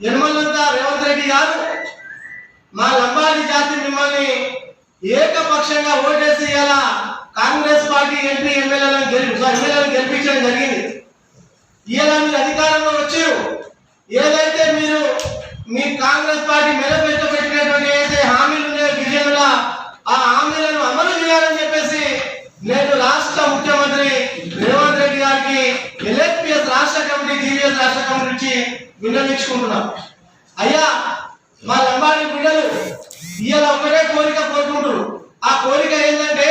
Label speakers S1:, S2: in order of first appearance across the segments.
S1: రెడ్డి గారు మా లంబాడి జాతి మిమ్మల్ని ఏకపక్షంగా ఓటేసి ఇలా కాంగ్రెస్ పార్టీ ఎంపీ ఎమ్మెల్యేలను గెలిపి ఎమ్మెల్యేలను గెలిపించడం జరిగింది. ఇలా మీరు అధికారంలో వచ్చారు. ఏదైతే మీరు మీ కాంగ్రెస్ పార్టీ మేనిఫెస్టో పెట్టినటువంటి ఏదైతే హామీలు ఉన్నాయో విజయంలో ఆ హామీలను అమలు చేయాలని చెప్పేసి నేను రాష్ట్ర ముఖ్యమంత్రి రేవంత్ రెడ్డి గారికి ఎల్ఎస్పిఎస్ రాష్ట్ర కమిటీ రాష్ట్ర కమిటీ నుంచి విన్నవించుకుంటున్నాం. అయ్యా మా లంబాడి బిడ్డలు ఇవాళ ఒకటే కోరిక కోరుకుంటారు ఆ కోరిక ఏంటంటే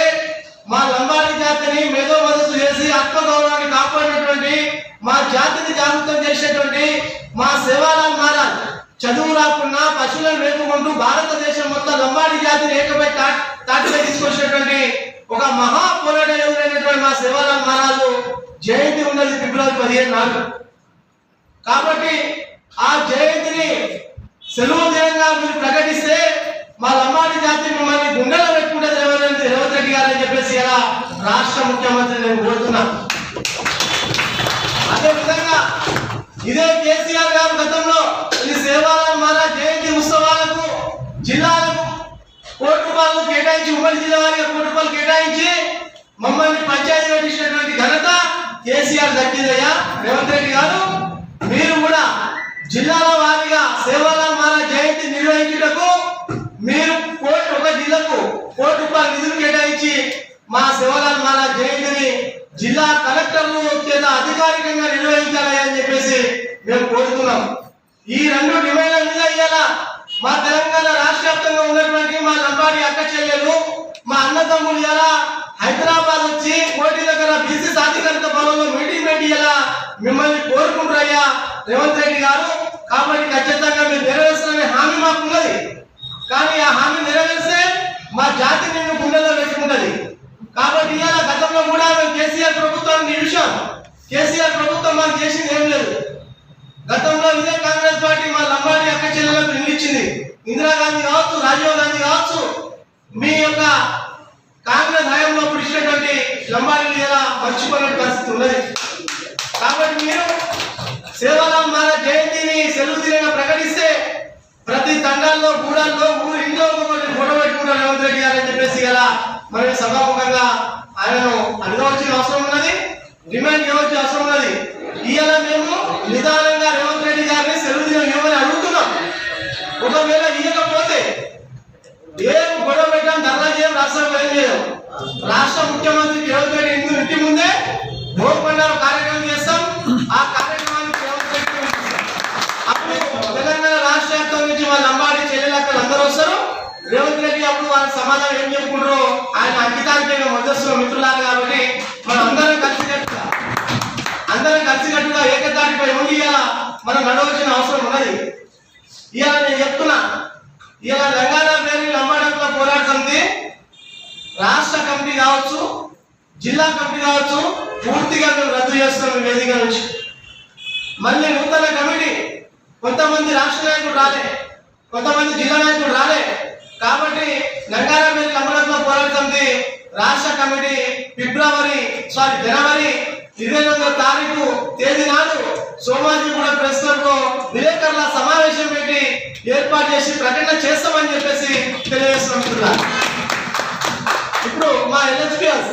S1: మా లంబాడి జాతిని మేధో మదస్సు చేసి ఆత్మగౌరవాన్ని కాపాడినటువంటి మా జాతిని జాగృతం చేసేటువంటి మా సేవాలను మారాలి చదువు రాకుండా పశువులను మేపుకుంటూ భారతదేశం మొత్తం లంబాడి జాతిని ఏకపై తా- తాటిపై తీసుకొచ్చినటువంటి ఒక మహా పోరాట ఎవరైనటువంటి మా సేవాలను మారాలు జయంతి ఉన్నది ఫిబ్రవరి పదిహేను నాలుగు కాబట్టి ఆ జయంతిని సెలవు జయంగా మీరు ప్రకటిస్తే మా లంబాడి జాతి మిమ్మల్ని గుండెలో పెట్టుకుంటే రేవంత్ రేవంత్ రెడ్డి గారు అని చెప్పేసి ఇలా రాష్ట్ర ముఖ్యమంత్రి నేను కోరుతున్నా. అదే విధంగా ఇదే కేసీఆర్ గారు గతంలో ఈ సేవాల మారా జయంతి ఉత్సవాలకు జిల్లాలకు కోటి రూపాయలు కేటాయించి ఉమ్మడి జిల్లా వారికి కోటి రూపాయలు కేటాయించి మమ్మల్ని పంచాయతీ పెట్టించినటువంటి ఘనత కేసీఆర్ దక్కిందయ్యా. రేవంత్ రెడ్డి గారు మీరు కూడా జిల్లాల వారీగా సేవల మారా జయంతి నిర్వహించుటకు మీరు కోటి ఒక జిల్లాకు కోటి రూపాయల నిధులు కేటాయించి మా సేవల మారా జయంతిని జిల్లా కలెక్టర్లు చేత అధికారికంగా నిర్వహించాలి అని చెప్పేసి మేము కోరుతున్నాం. ఈ రెండు డిమాండ్ల మీద ఇవాళ మా తెలంగాణ రాష్ట్ర వ్యాప్తంగా ఉన్నటువంటి మా లంబాడి అక్క చెల్లెలు మా అన్నదమ్ములు ఇలా హైదరాబాద్ వచ్చి కోటి దగ్గర బీసీ సాధికారిత బలంలో మీటింగ్ పెట్టి ఇలా మిమ్మల్ని కోరుకుంటారయ్యా రేవంత్ రెడ్డి గారు. కాబట్టి ఖచ్చితంగా మీరు నెరవేర్చాలనే హామీ మాకు ఉన్నది కానీ ఆ హామీ నెరవేర్స్తే మా జాతి నిన్ను గుండెలో పెట్టుకుంటది ఇవాళ గతంలో కూడా మేము కేసీఆర్ ప్రభుత్వాన్ని నిమిషం కేసీఆర్ ప్రభుత్వం మాకు చేసింది ఏం లేదు. గతంలో ఇదే కాంగ్రెస్ పార్టీ మా లంబాడి అక్క చెల్లెలకు ఇల్లు ఇందిరాగాంధీ కావచ్చు రాజీవ్ గాంధీ కావచ్చు మీ యొక్క కాంగ్రెస్ హయాంలో ఇప్పుడు ఇచ్చినటువంటి లంబాడి ఎలా మర్చిపోయిన పరిస్థితి ఉన్నది. కాబట్టి మీరు సేవాలాల్ మహారాజ్ జయంతిని సెలవు దినంగా ప్రకటిస్తే ప్రతి తండాల్లో గూడాల్లో ఇంట్లో ఫోటో పెట్టుకుంటారు రేవంత్ రెడ్డి గారు అని చెప్పేసి ఇలా మరి సభాముఖంగా ఆయనను అడగవలసిన అవసరం ఉన్నది డిమాండ్ చేయవలసిన అవసరం ఉన్నది. ఇవాళ మేము నిదానంగా రేవంత్ రెడ్డి గారిని సెలవు దినం ఇవ్వమని అడుగుతున్నాం. ఒకవేళ ఇవ్వకపోతే ఏం గొడవ పెట్టాం ధర్నా చేయం రాష్ట్రంలో ఏం చేయం రాష్ట్ర ముఖ్యమంత్రి రేవంత్ రెడ్డి ఇంటి ఇంటి ముందే భోగపండారు కార్యక్రమం చేస్తాం. ఆ కార్యక్రమానికి రేవంత్ రెడ్డి అప్పుడు తెలంగాణ రాష్ట్ర వ్యాప్తం నుంచి వాళ్ళ అంబాడి చెల్లెలక్కలు అందరూ వస్తారు. రేవంత్ రెడ్డి అప్పుడు వాళ్ళకి సమాధానం ఏం చెప్పుకుంటారో ఆయన అంకితానికి మేము మద్దస్తు మిత్రులారు కాబట్టి మనం అందరం కలిసికట్టుగా అందరం కలిసికట్టుగా ఏకతాటిపై ఉండి ఇలా మనం నడవలసిన అవసరం ఉన్నది. ఇలా నేను చెప్తున్నా ఇలా తెలంగాణ పేరు లంబాడంలో పోరాడుతుంది రాష్ట్ర కమిటీ కావచ్చు జిల్లా కమిటీ కావచ్చు పూర్తిగా మేము రద్దు చేస్తున్నాం వేదిక నుంచి. మళ్ళీ నూతన కమిటీ కొంతమంది రాష్ట్ర నాయకుడు రాలే కొంతమంది జిల్లా నాయకుడు రాలే. కాబట్టి నంగారాపేట లంబడంలో పోరాట సమితి రాష్ట్ర కమిటీ ఫిబ్రవరి సారీ జనవరి ఇరవై ఎనిమిదో తారీఖు తేదీ నాడు సోమాజిగూడ ప్రెస్ క్లబ్లో విలేకరుల సమావేశం పెట్టి ఏర్పాటు చేసి ప్రకటన చేస్తామని చెప్పేసి తెలియజేస్తున్నాం ఇప్పుడు మా ఎల్హెచ్పిఎస్